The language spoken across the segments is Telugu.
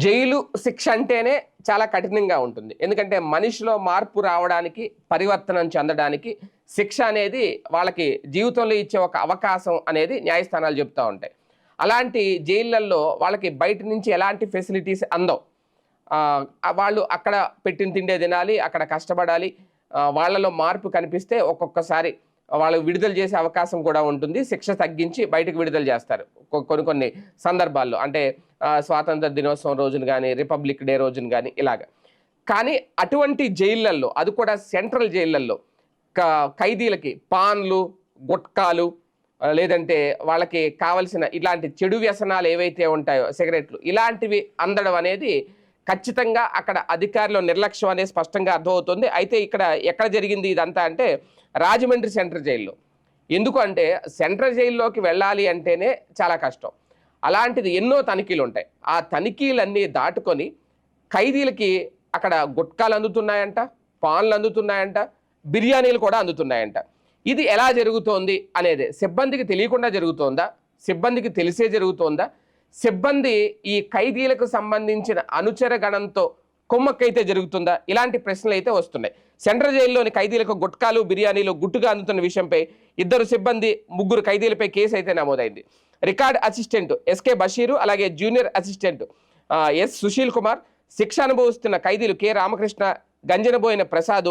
జైలు శిక్ష అంటేనే చాలా కఠినంగా ఉంటుంది. ఎందుకంటే మనిషిలో మార్పు రావడానికి పరివర్తనం చెందడానికి శిక్ష అనేది వాళ్ళకి జీవితంలో ఇచ్చే ఒక అవకాశం అనేది న్యాయస్థానాలు చెప్తూ ఉంటాయి. అలాంటి జైళ్ళల్లో వాళ్ళకి బయట నుంచి ఎలాంటి ఫెసిలిటీస్ అందవు. వాళ్ళు అక్కడ పెట్టిన తిండే తినాలి అక్కడ కష్టపడాలి. వాళ్ళలో మార్పు కనిపిస్తే ఒక్కొక్కసారి వాళ్ళు విడుదల చేసే అవకాశం కూడా ఉంటుంది. శిక్ష తగ్గించి బయటకు విడుదల చేస్తారు. కొన్ని కొన్ని సందర్భాల్లో. అంటే స్వాతంత్ర దినోత్సవం రోజున కానీ రిపబ్లిక్ డే రోజున కానీ ఇలాగ. కానీ అటువంటి జైళ్ళల్లో అది కూడా సెంట్రల్ జైళ్ళల్లో క- ఖైదీలకి పాన్లు గుట్కాలు లేదంటే వాళ్ళకి కావలసిన ఇలాంటి చెడు వ్యసనాలు ఏవైతే ఉంటాయో సిగరెట్లు ఇలాంటివి అందడం అనేది ఖచ్చితంగా అక్కడ అధికారుల నిర్లక్ష్యం అనేది స్పష్టంగా అర్థమవుతుంది. అయితే ఇక్కడ ఎక్కడ జరిగింది ఇదంతా అంటే రాజమండ్రి సెంట్రల్ జైల్లో. ఎందుకు అంటే సెంట్రల్ జైల్లోకి వెళ్ళాలి అంటేనే చాలా కష్టం. అలాంటిది ఎన్నో తనిఖీలు ఉంటాయి. ఆ తనిఖీలన్నీ దాటుకొని ఖైదీలకి అక్కడ గుట్కాలు అందుతున్నాయంట పాన్లు అందుతున్నాయంట బిర్యానీలు కూడా అందుతున్నాయంట. ఇది ఎలా జరుగుతోంది అనేది సిబ్బందికి తెలియకుండా జరుగుతోందా? సిబ్బందికి తెలిసే జరుగుతోందా? సిబ్బంది ఈ ఖైదీలకు సంబంధించిన అనుచర గణంతో కొమ్మక్కైతే జరుగుతుందా? ఇలాంటి ప్రశ్నలు అయితే వస్తున్నాయి. సెంట్రల్ జైల్లోని ఖైదీలకు గుట్కాలు బిర్యానీలు గుట్టుగా అందుతున్న విషయంపై ఇద్దరు సిబ్బంది ముగ్గురు ఖైదీలపై కేసు అయితే నమోదైంది. రికార్డ్ అసిస్టెంట్ ఎస్కే బషీరు అలాగే junior assistant S Sushil Kumar శిక్ష అనుభవిస్తున్న ఖైదీలు కె రామకృష్ణ గంజనబోయిన ప్రసాద్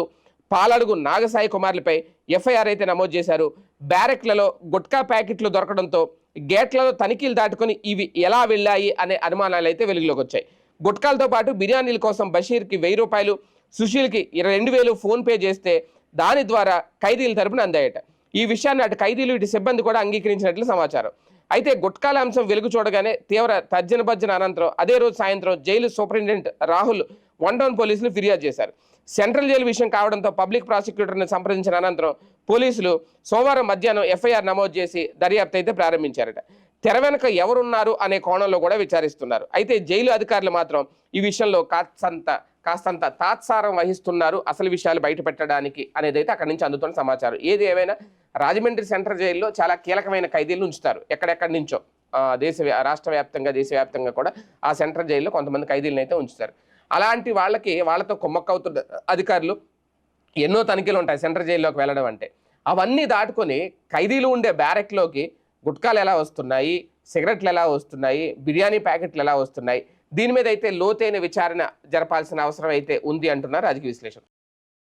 పాలడుగు నాగసాయి కుమార్లపై ఎఫ్ఐఆర్ అయితే నమోదు చేశారు. బ్యారెక్లలో గుట్కా ప్యాకెట్లు దొరకడంతో గేట్లలో తనిఖీలు దాటుకొని ఇవి ఎలా వెళ్ళాయి అనే అనుమానాలు అయితే వెలుగులోకి వచ్చాయి గుట్కాలతో పాటు బిర్యానీల కోసం బషీర్కి వెయ్యి రూపాయలు సుశీల్కి ఇరవై రెండు వేలు ఫోన్పే చేస్తే దాని ద్వారా ఖైదీల తరపున అందాయట. ఈ విషయాన్ని అటు ఖైదీలు ఇటు సిబ్బంది కూడా అంగీకరించినట్లు సమాచారం. అయితే గుట్కాల అంశం వెలుగు చూడగానే తీవ్ర తర్జన భర్జన అనంతరం అదే రోజు సాయంత్రం jail superintendent Rahul one town పోలీసులు ఫిర్యాదు చేశారు. సెంట్రల్ జైలు విషయం కావడంతో పబ్లిక్ ప్రాసిక్యూటర్ని సంప్రదించిన అనంతరం పోలీసులు సోమవారం మధ్యాహ్నం ఎఫ్ఐఆర్ నమోదు చేసి దర్యాప్తు అయితే ప్రారంభించారట. తెర వెనక ఎవరున్నారు అనే కోణంలో కూడా విచారిస్తున్నారు. అయితే జైలు అధికారులు మాత్రం ఈ విషయంలో కాస్తంత కాస్తంత తాత్సారం వహిస్తున్నారు. అసలు విషయాలు బయట పెట్టడానికి అనేది అయితే అక్కడి నుంచి అందుతున్న సమాచారం. ఏది ఏమైనా రాజమండ్రి సెంట్రల్ జైల్లో చాలా కీలకమైన ఖైదీలు ఉంచుతారు. ఎక్కడెక్కడి నుంచో దేశ రాష్ట్ర వ్యాప్తంగా దేశవ్యాప్తంగా కూడా ఆ సెంట్రల్ జైల్లో కొంతమంది ఖైదీలను అయితే ఉంచుతారు. అలాంటి వాళ్ళకి వాళ్ళతో కుమ్మక్కవుతున్న అధికారులు ఎన్నో తనిఖీలు ఉంటాయి సెంట్రల్ జైల్లోకి వెళ్ళడం అంటే. అవన్నీ దాటుకొని ఖైదీలు ఉండే బ్యారెక్లోకి గుట్కాలు ఎలా వస్తున్నాయి సిగరెట్లు ఎలా వస్తున్నాయి బిర్యానీ ప్యాకెట్లు ఎలా వస్తున్నాయి దీని మీద అయితే లోతైన విచారణ జరపాల్సిన అవసరం అయితే ఉంది అంటున్నారు రాజకీయ విశ్లేషకులు.